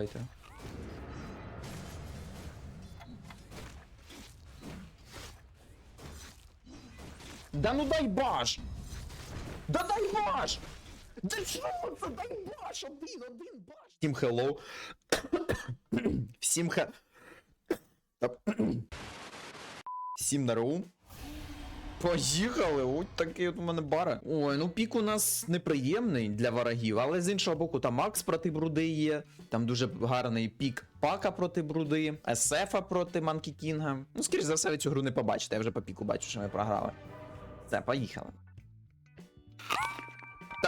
Дайте. Да ну дай баш! Да дай баш! Да що це дай баш? Один, один баш! Всім хеллоу. Всім хе... Та- Всім здорово. Поїхали, ось такий от у мене бара. Ой, ну пік у нас неприємний для ворогів, але з іншого боку, там Макс проти бруди є. Там дуже гарний пік Пака проти бруди, Есефа проти Манкі Кінга. Ну, скоріш за все, ви цю гру не побачите, я вже по піку бачу, що ми програли. Все, поїхали.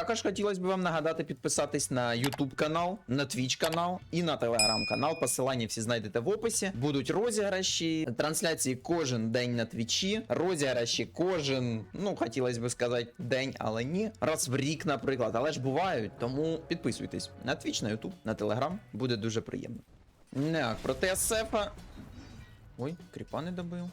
Також хотілося б вам нагадати підписатись на YouTube канал, на Twitch канал і на Telegram канал. Посилання всі знайдете в описі. Будуть розіграші, трансляції кожен день на твічі, розіграші кожен, ну хотілося б сказати, день, але ні. Раз в рік, наприклад. Але ж бувають, тому підписуйтесь на Twitch, на YouTube, на Telegram. Буде дуже приємно. Так, проти Асефа. Ой, кріпа не добив.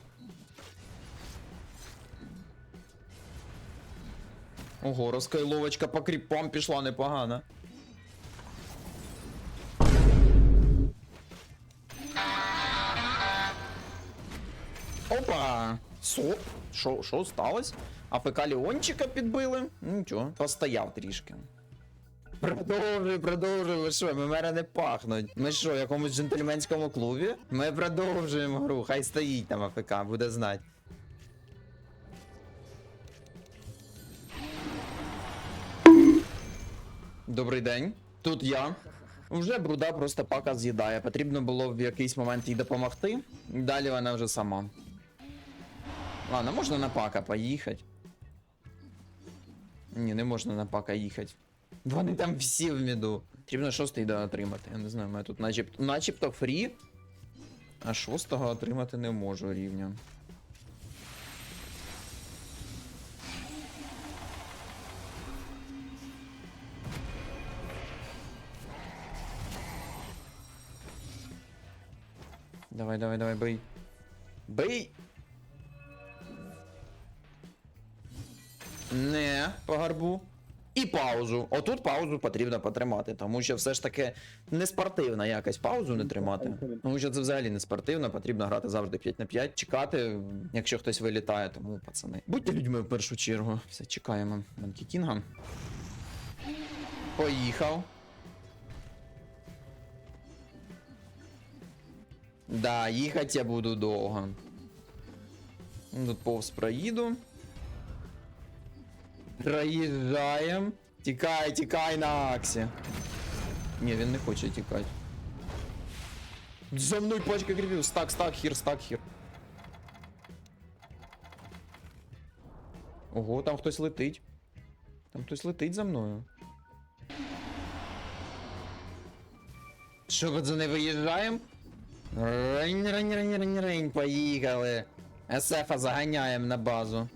Ого, розкайловочка по кріпам пішла непогано. Опа! Соп? Що, що сталося? АФК Леончика підбили? Ну, Нічого, постояв трішки. Продовжуй, продовжуй, ви що, ми мене не пахнуть. Ми що, в якомусь джентльменському клубі? Ми продовжуємо гру, хай стоїть там АФК, буде знати. Добрий день. Тут я. Вже бруда просто пака з'їдає. Потрібно було в якийсь момент їй допомогти. Далі вона вже сама. Ладно, можна на пака поїхати. Ні, не можна на пака їхати. Вони там всі в міду. Потрібно шостий да, отримати. Я не знаю, у мене тут начебто, начебто фрі. А шостого отримати не можу рівня. Давай, давай, давай, бий. Бий! Не, по гарбу. І паузу. Отут паузу потрібно потримати, тому що все ж таки не спортивна якась паузу не тримати. Тому що це взагалі не спортивно, потрібно грати завжди 5 на 5, чекати, якщо хтось вилітає, тому пацани. Будьте людьми в першу чергу. Все, чекаємо Манкі Кінга. Поїхав. Да, їхати я буду довго. Тут повз проїду. Проїжджаємо. Тікай, тікай на Аксі. Ні, він не хоче тікати. За мною пачка грибів. Стак, стак, хір, стак, хір. Ого, там хтось летить. Там хтось летить за мною. Що, пацани, виїжджаємо? Рень, рень, рень, рень, рень, поїхали. СФа заганяємо на базу.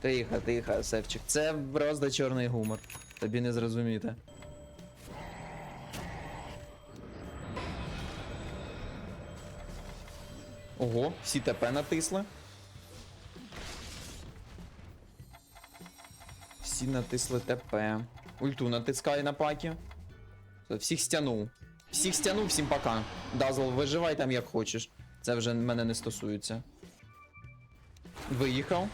Тихо, тихо, Севчик. Це просто чорний гумор. Тобі не зрозуміти. Ого, всі ТП натисли. Всі натисли ТП. Ульту натискай на пакі. Всіх стянув. Всіх стянув, всім пока. Дазл, виживай там як хочеш. Це вже мене не стосується. Виїхав.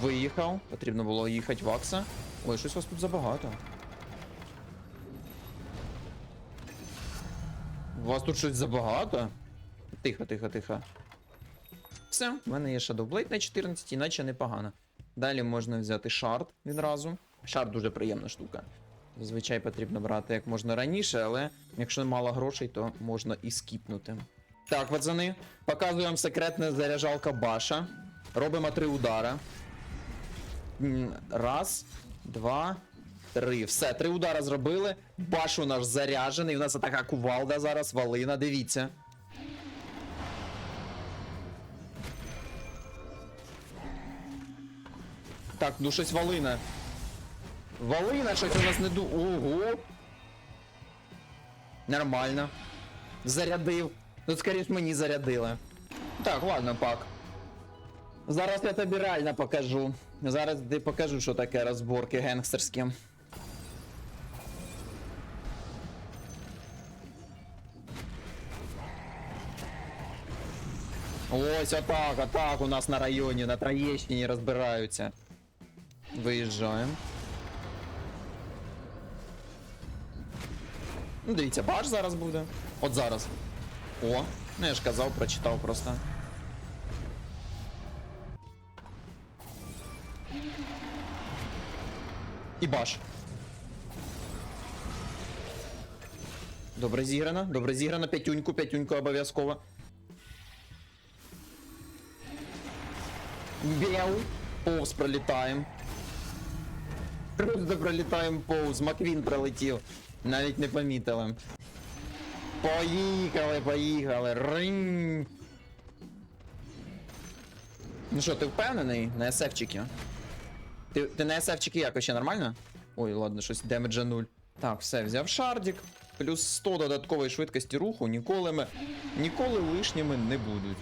Виїхав. Потрібно було їхати Вакса. Ой, щось вас тут забагато. У вас тут щось забагато? Тихо, тихо, тихо. Все, в мене є Shadow Blade на 14, іначе непогано. Далі можна взяти шард відразу. Шард дуже приємна штука. Зазвичай потрібно брати як можна раніше, але якщо мало грошей, то можна і скіпнути. Так, пацани, показую вам секретна заряджалка Баша. Робимо три удара. Раз, два, три. Все, три удара зробили. Баш у нас заряджений. У нас така кувалда зараз, валина, дивіться. Так, ну щось валина. Валина щось у нас не ду... Ого! Нормально. Зарядив. Тут скоріш мені зарядили. Так, ладно, пак. Зараз я тобі реально покажу. Зараз ти покажу, що таке розборки генгстерські. Ось отак, так у нас на районі, на Троєщині розбираються. Виїжджаємо. Ну, дивіться, баш зараз буде. От зараз. О, ну я ж казав, прочитав просто. І баш. Добре зіграно, добре зіграно, п'ятюньку, п'ятюньку обов'язково. Бел. Повз пролітаємо. Просто пролітаємо повз. Маквін пролетів. Навіть не помітили. Поїхали, поїхали. Ринь. Ну що, ти впевнений на SF-чики? Ти, ти на SF-чики якось ще нормально? Ой, ладно, щось демеджа 0. Так, все, взяв шардик. Плюс 100 додаткової швидкості руху. Ніколи ми. Ніколи лишніми не будуть.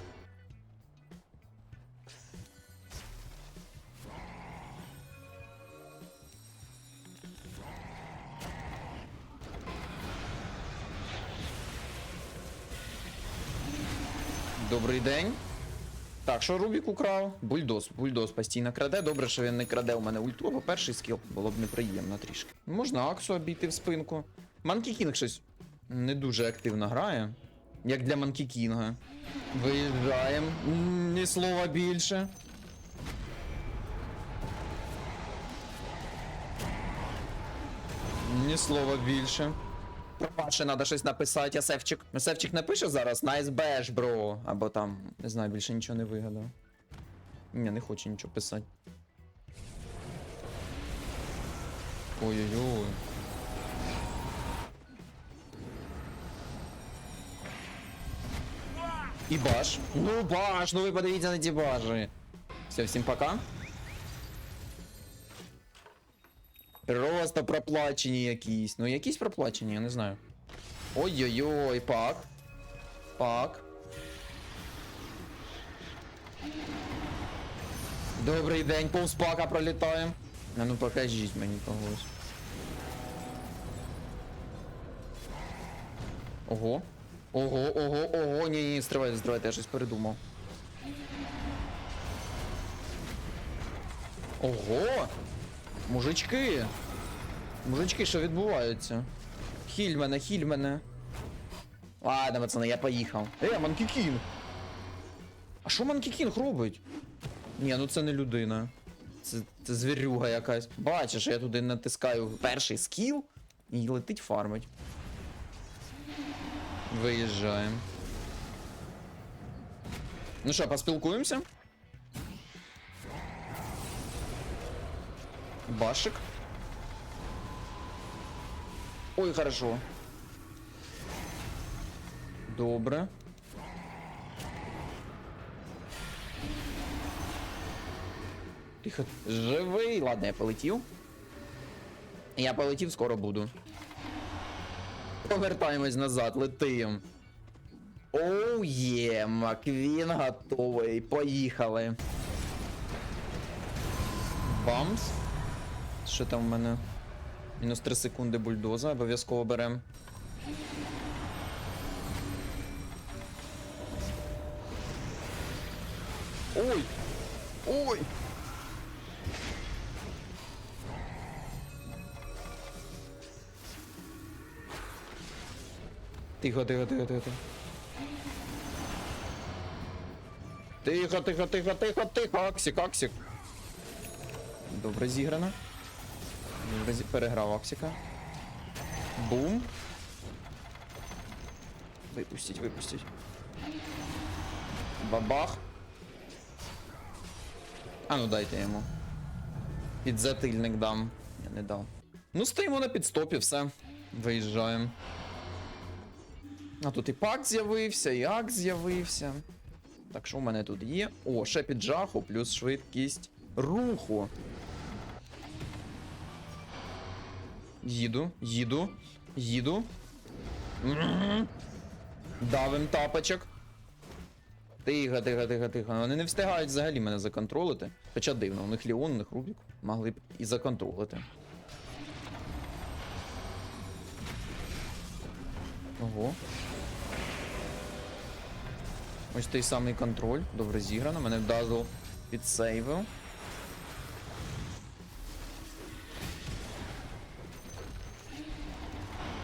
Добрий день. Так, що Рубік украв? Бульдоз. Бульдоз постійно краде. Добре, що він не краде у мене ульту, або перший скіл. Було б неприємно трішки. Можна Аксу обійти в спинку. Манкі Кінг щось не дуже активно грає. Як для Манкі Кінга. Виїжджаємо. Ні слова більше. Ні слова більше. Про Паше треба щось написати, Асевчик. Асевчик напише зараз Nice bash, бро. Або там, не знаю, більше нічого не вигадав. Ні, не хоче нічого писати. Ой-ой-ой. І баш. Ну баш, ну ви подивіться на ті бажі. Все, всім пока. Просто проплачені якісь. Ну якісь проплачені, я не знаю. Ой-ой-ой, пак. Пак. Добрий день, повз пака пролітаємо. А ну покажіть мені когось. Ого. Ого, ого, ого, ні, ні, стривайте, стривайте, я щось передумав. Ого! Мужички! Мужички, що відбувається? Хіль мене, хіль мене. Ладно, пацани, я поїхав. Е, Манкі Кінг! А що Манкі Кінг робить? Ні, ну це не людина. Це, це звірюга якась. Бачиш, я туди натискаю перший скіл і летить фармить. Виїжджаємо. Ну що, поспілкуємося? Башик. Ой, хорошо. Добре. Тихо. Живий. Ладно, я полетів. Я полетів, скоро буду. Повертаємось назад, летим. Оу є, Маквін готовий. Поїхали. Бамс. Що там в мене? Мінус 3 секунди бульдоза, обов'язково берем. Ой! Ой! Тихо, тихо, тихо, тихо. Тихо, тихо, тихо, тихо, тихо, Аксік, Аксік. Добре зіграно. Добре переграв Аксіка. Бум. Випустіть, випустіть. Бабах. А ну дайте йому. Підзатильник дам. Я не дав. Ну, стоїмо на підстопі, все. Виїжджаємо. А тут і пак з'явився, і ак з'явився. Так, що в мене тут є? О, ще піджаху, плюс швидкість руху. Їду, їду, їду. Давим тапочок. Тихо, тихо, тихо, тихо. Вони не встигають взагалі мене законтролити. Хоча дивно, у них Ліон, у них Рубік. Могли б і законтролити. Ого. Ось той самий контроль. Добре зіграно. Мене дазл підсейвив.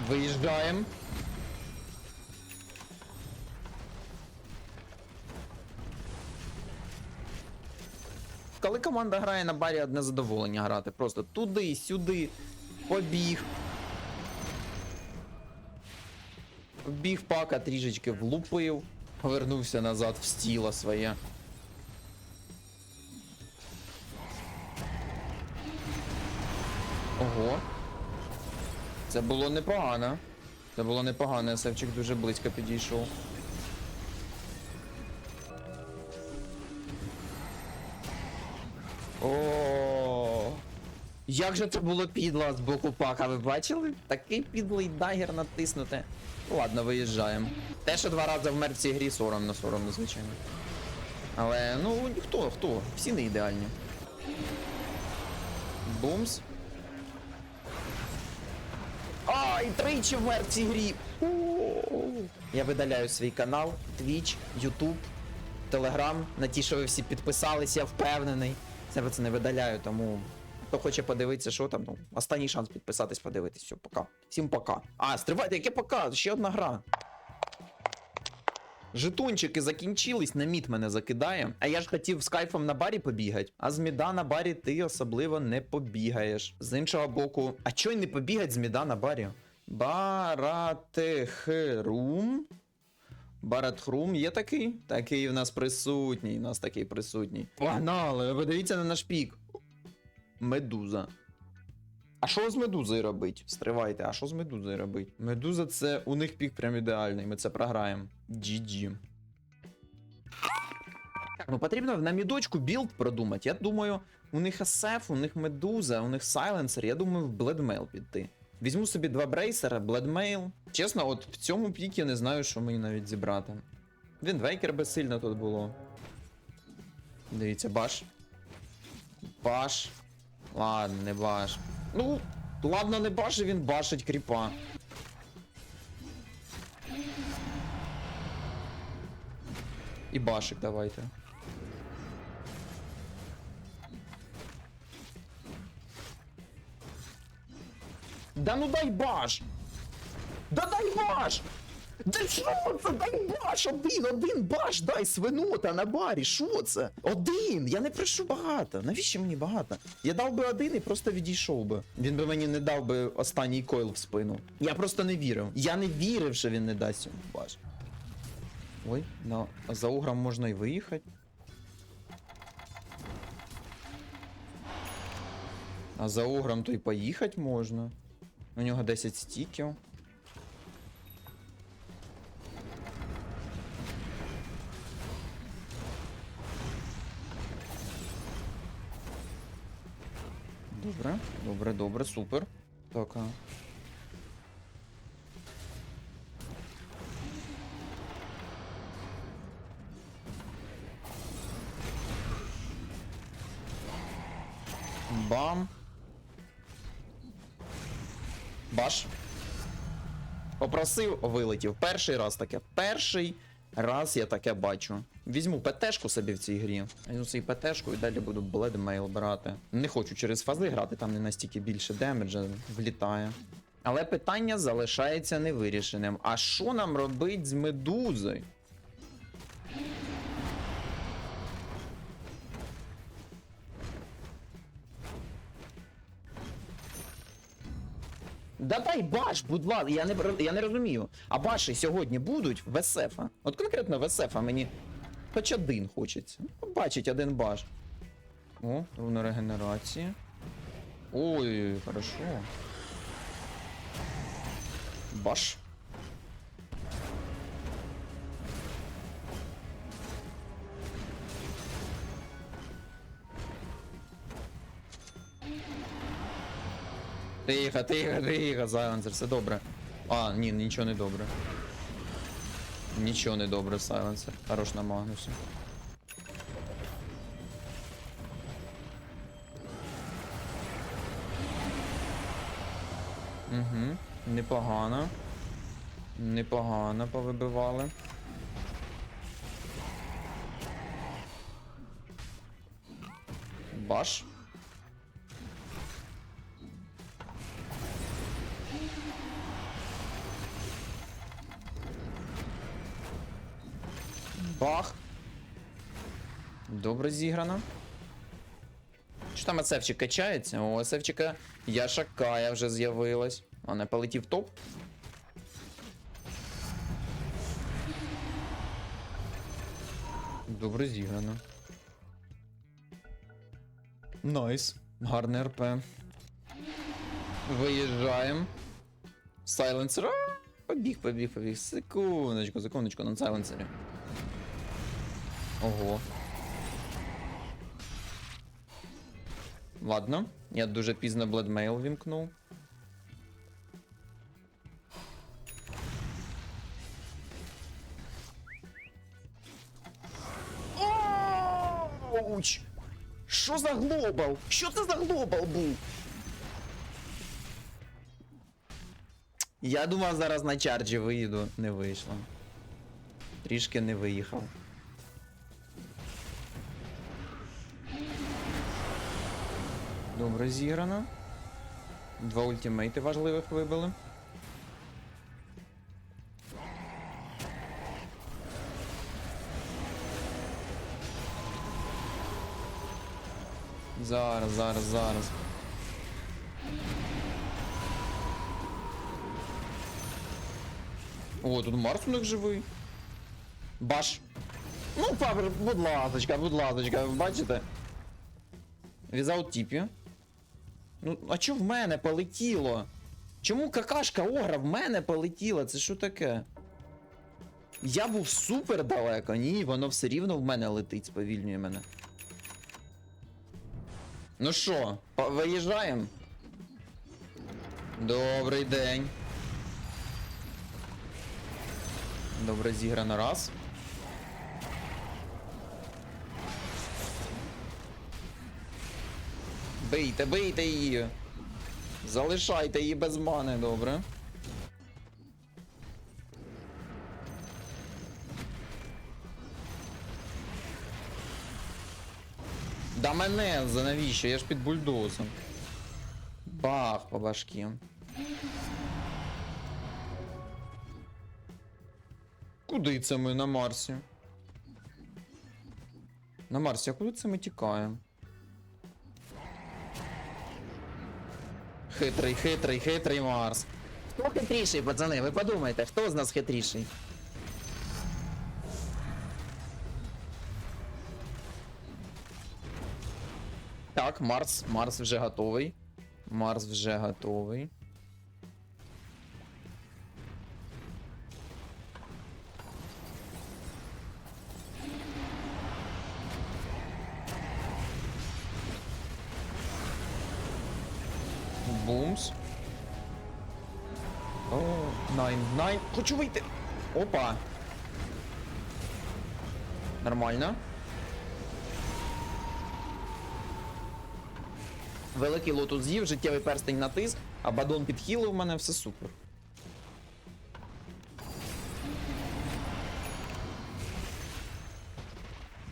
Виїжджаємо. Коли команда грає на барі одне задоволення грати. Просто туди, сюди, побіг. Біг пака трішечки влупив, повернувся назад в стіло своє. Ого. Це було непогано. Це було непогано, Севчик дуже близько підійшов. О, як же це було підло з боку пака, ви бачили? Такий підлий дагер натиснути. Ну, Ладно, виїжджаємо. Те, що два рази вмер в цій грі, соромно, соромно, звичайно. Але, ну, хто, хто? Всі не ідеальні. Бумс. А, і тричі вмер в цій грі. Я видаляю свій канал, Twitch, YouTube, Telegram. На ті, що ви всі підписались, я впевнений. Це це не видаляю, тому хто хоче подивитися, що там, ну, останній шанс підписатись, подивитись. Все, пока. Всім пока. А, стривайте, яке пока? Ще одна гра. Жетончики закінчились, на мід мене закидає. А я ж хотів з кайфом на барі побігати, а з міда на барі ти особливо не побігаєш. З іншого боку, а чо й не побігать з міда на барі? Баратехрум. Баратхрум є такий? Такий у нас присутній. У нас такий присутній. Погнали, подивіться на наш пік. Медуза. А що з медузою робить? Стривайте, а що з медузою робить? Медуза це у них пік прям ідеальний, ми це програємо. GG. Ну потрібно на мідочку білд продумати. Я думаю, у них SF, у них медуза, у них сайленсер, я думаю, в Бледмейл піти. Візьму собі два брейсера, Бледмейл. Чесно, от в цьому пікі не знаю, що мені навіть зібрати. Віндвейкер би сильно тут було. Дивіться, баш. Баш. Ладно, не баш. Ну, ладно, не баш, він башить кріпа. І башик давайте. Да ну дай баш! Да дай баш! Да що це? Дай баш! Один, один баш, дай свинота на барі. Що це? Один! Я не прошу багато. Навіщо мені багато? Я дав би один і просто відійшов би. Він би мені не дав би останній койл в спину. Я просто не вірив. Я не вірив, що він не дасть йому баш. Ой, на за угром можна і виїхати. А за угром то й поїхати можна. У нього 10 стіків. Добре, добре, добре, супер. Так. Бам. Баш. Попросив, вилетів. Перший раз таке. Перший раз я таке бачу. Візьму ПТшку собі в цій грі. Візьму свій ПТшку і далі буду Бледмейл брати. Не хочу через фази грати, там не настільки більше демеджа влітає. Але питання залишається невирішеним. А що нам робить з медузою? Да дай баш, будь ласка, я не, я не розумію. А баші сьогодні будуть в СФ? От конкретно в СФ, мені хоч один хочеться. Бачить Побачить один баш. О, руна регенерації. Ой, хорошо. Баш. Тихо, тихо, тихо, Сайленсер, все добре. А, ні, нічого не добре. Нічого не добре, Сайленсер. Хорош на Магнусі. Угу, непогано. Непогано повибивали. Баш. Добре зіграно. Що там Асевчик качається? О, Асевчика Яша Кая вже з'явилась. А не полетів топ. Добре зіграно. Найс. Гарний РП. Виїжджаємо. Сайленсер. Побіг, побіг, побіг. Секундочку, секундочку на сайленсері. Ого. Ладно, я дуже пізно Bloodmail вімкнув. Оуч! Що за глобал? Що це за глобал був? Я думав зараз на чарджі виїду, не вийшло. Трішки не виїхав. Зіграно. Два ультимейти важливих вибили. Зараз, зараз, зараз. О, тут Марс у них живий. Баш. Ну, Фабр, будь ласочка, будь ласочка, бачите? Візаут тіпі. Ну, а чо в мене полетіло? Чому какашка огра в мене полетіла? Це що таке? Я був супер далеко. Ні, воно все рівно в мене летить, сповільнює мене. Ну що, виїжджаємо? Добрий день. Добре зіграно раз. Бийте, бийте її. Залишайте її без мани, добре. Да мене за навіщо? Я ж під бульдозом. Бах по башкі. Куди це ми на Марсі? На Марсі, а куди це ми тікаємо? Хитрий, хитрий, хитрий Марс. Хто хитріший, пацани? Ви подумайте, хто з нас хитріший? Так, Марс, Марс вже готовий. Марс вже готовий. Хочу вийти. Опа. Нормально. Великий лотус з'їв, життєвий перстень натис, а бадон підхилив мене, все супер.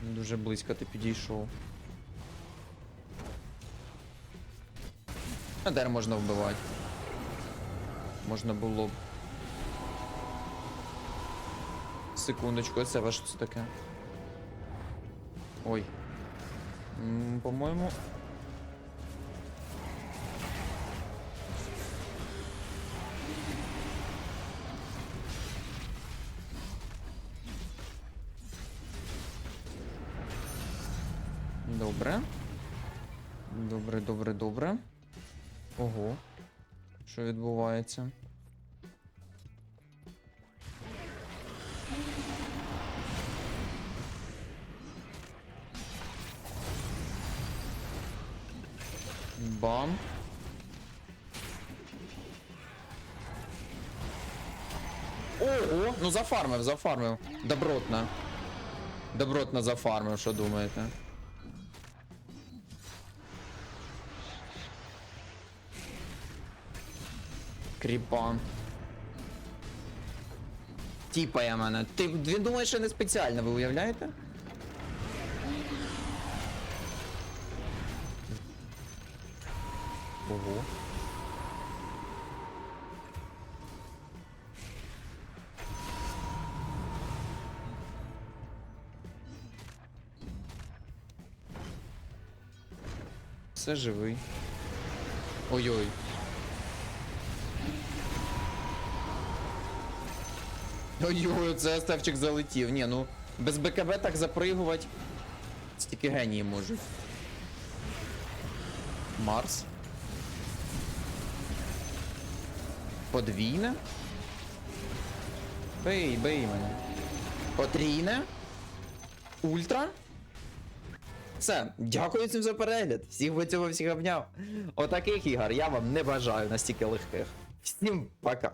Дуже близько ти підійшов. А дер можна вбивати. Можна було б. Секундочку, це ваше це таке. Ой. По-моєму. Добре. Добре, добре, добре. Ого. Що відбувається? зафармив, зафармив. Добротно. Добротно зафармив, що думаєте. Кріпа. Тіпає мене. Ти він думає, що не спеціально, ви уявляєте? Ого. Все живий. Ой-ой. Ой-ой, це Стевчик залетів. Ні, ну без БКБ так запригувати. Стільки генії можуть. Марс. Подвійне. Бей, бей мене. Потрійне. Ультра. Все, дякую всім за перегляд. Всіх ви цього всіх обняв. Отаких ігор я вам не бажаю настільки легких. Всім пока.